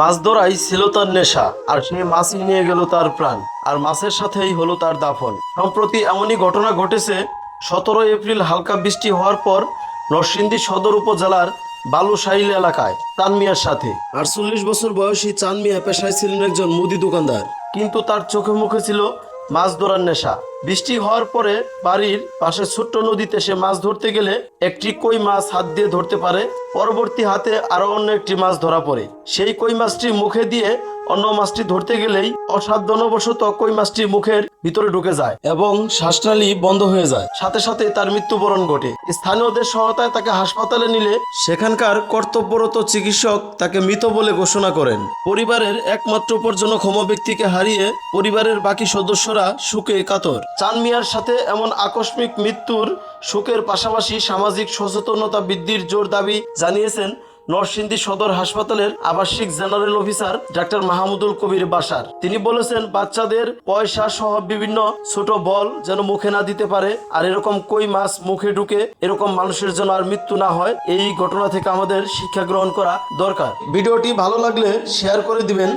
মাছ ধরাই ছিল তার নেশা, আর সে মাছই নিয়ে গেল তার প্রাণ, আর মাছের সাথেই হলো তার দাফন। সম্প্রতি এমনই ঘটনা ঘটেছে সতেরো এপ্রিল হালকা বৃষ্টি হওয়ার পর নরসিংদী সদর উপজেলার বালুশাইল এলাকায় চান মিয়ার সাথে। আটচল্লিশ বছর বয়সী চানমিয়া পেশায় ছিলেন একজন মুদি দোকানদার। কিন্তু তার চোখে মুখে ছিল মাছ ধরার নেশা। বৃষ্টি হওয়ার পরে বাড়ির পাশে ছোট্ট নদীতে সে মাছ ধরতে গেলে একটি কই মাছ হাত দিয়ে ধরতে পারে। পরবর্তী হাতে আরও অন্য একটি মাছ ধরা পড়ে। সেই কই মাছটি মুখে দিয়ে অন্য মাছটি ধরতে গেলেই অসাধ্যনবশত কই মাছটি মুখের ভিতরে ঢুকে যায় এবং শ্বাসনালী বন্ধ হয়ে যায়। সাথে সাথে তার মৃত্যুবরণ ঘটে। স্থানীয়দের সহায়তায় তাকে হাসপাতালে নিলে সেখানকার কর্তব্যরত চিকিৎসক তাকে মৃত বলে ঘোষণা করেন। পরিবারের একমাত্র উপার্জনক ক্ষম ব্যক্তিকে হারিয়ে পরিবারের বাকি সদস্যরা সুখে কাতর। চান মিয়ার সাথে এমন আকস্মিক মৃত্যুর শোকের পাশাপাশি সামাজিক সচেতনতা বৃদ্ধির জোর দাবি জানিয়েছেন নরসিংদী সদর হাসপাতালের আবাসিক general officer doctor Mahmudul Kabir বাসার। তিনি বলেছেন, বাচ্চাদের পয়সা সহ বিভিন্ন ছোট বল যেন মুখে না দিতে পারে, আর এরকম কই মাছ মুখে ঢুকে এরকম মানুষের জন্য আর মৃত্যু না হয়, এই ঘটনা থেকে আমাদের শিক্ষা গ্রহণ করা দরকার। ভিডিওটি ভালো লাগলে শেয়ার করে দিবেন।